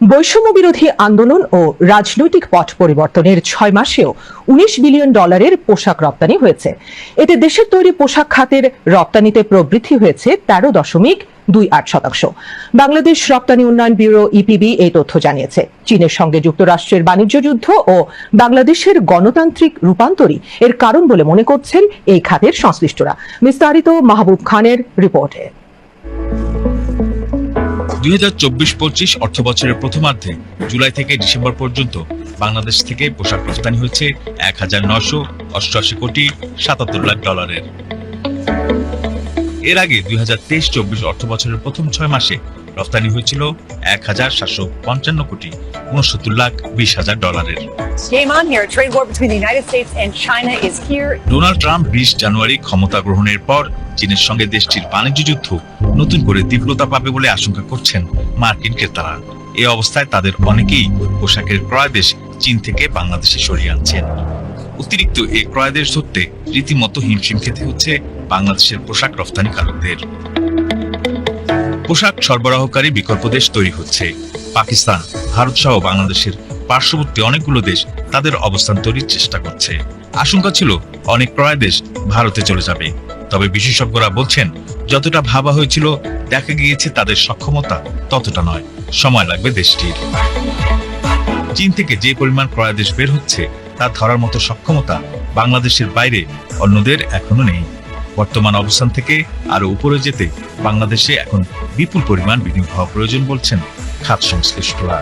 বৈষম্য বিরোধী আন্দোলন ও রাজনৈতিক পথ পরিবর্তনের ছয় মাসেও উনিশ বিলিয়ন ডলারের পোশাক রপ্তানি হয়েছে। এতে দেশের তৈরি পোশাক খাতের রপ্তানিতে প্রবৃদ্ধি হয়েছে তেরো দশমিক দুই আট শতাংশ। বাংলাদেশ রপ্তানি উন্নয়ন ব্যুরো ইপিবি এই তথ্য জানিয়েছে। চীনের সঙ্গে যুক্তরাষ্ট্রের বাণিজ্য যুদ্ধ ও বাংলাদেশের গণতান্ত্রিক রূপান্তরই এর কারণ বলে মনে করছেন এই খাতের সংশ্লিষ্টরা। বিস্তারিত মাহবুব খানের রিপোর্টে। দুই হাজার চব্বিশ পঁচিশ অর্থ বছরের প্রথমার্ধে জুলাই থেকে ডিসেম্বর পর্যন্ত বাংলাদেশ থেকে পোশাক রপ্তানি হয়েছে এক হাজার নশো অষ্টআশি কোটি সাতাত্তর লাখ ডলারের। এর আগে দুই হাজার তেইশ চব্বিশ অর্থ বছরের প্রথম ছয় মাসে রপ্তানি হয়েছিল এক হাজার সাতশো পঞ্চান্ন কোটি উনসত্তর লাখ বিশ হাজার ডলারের. ডোনাল্ড ট্রাম্প বিশ জানুয়ারি ক্ষমতা গ্রহণের পর চীনের সঙ্গে দেশটির বাণিজ্য যুদ্ধ নতুন করে তীব্রতা পাবে বলে আশঙ্কা করছেন মার্কিন ক্রেতারা। এ অবস্থায় তাদের অনেকেই পোশাকের ক্রয় দেশ চীন থেকে বাংলাদেশে সরিয়ে আনছেন। অতিরিক্ত এই ক্রয় দেশ ধরতে রীতিমতো হিমশিম খেতে হচ্ছে বাংলাদেশের পোশাক রপ্তানিকারকদের। পোশাক সরবরাহকারী বিকল্প দেশ তৈরি হচ্ছে। পাকিস্তান, ভারত সহ বাংলাদেশের পার্শ্ববর্তী অনেকগুলো দেশ তাদের অবস্থান তৈরির চেষ্টা করছে। আশঙ্কা ছিল অনেক ক্রয় দেশ ভারতে চলে যাবে। তবে বিশেষজ্ঞরা বলছেন, যতটা ভাবা হয়েছিল, দেখা গিয়েছে তাদের সক্ষমতা ততটা নয়। সময় লাগবে দেশটির। চীন থেকে যে পরিমাণ ক্রয় দেশ বের হচ্ছে তা ধরার মতো সক্ষমতা বাংলাদেশের বাইরে অন্যদের এখনও নেই। বর্তমান অবস্থান থেকে আরও উপরে যেতে বাংলাদেশে এখন বিপুল পরিমাণ বিনিয়োগ হওয়া প্রয়োজন বলছেন খাত সংশ্লিষ্টরা।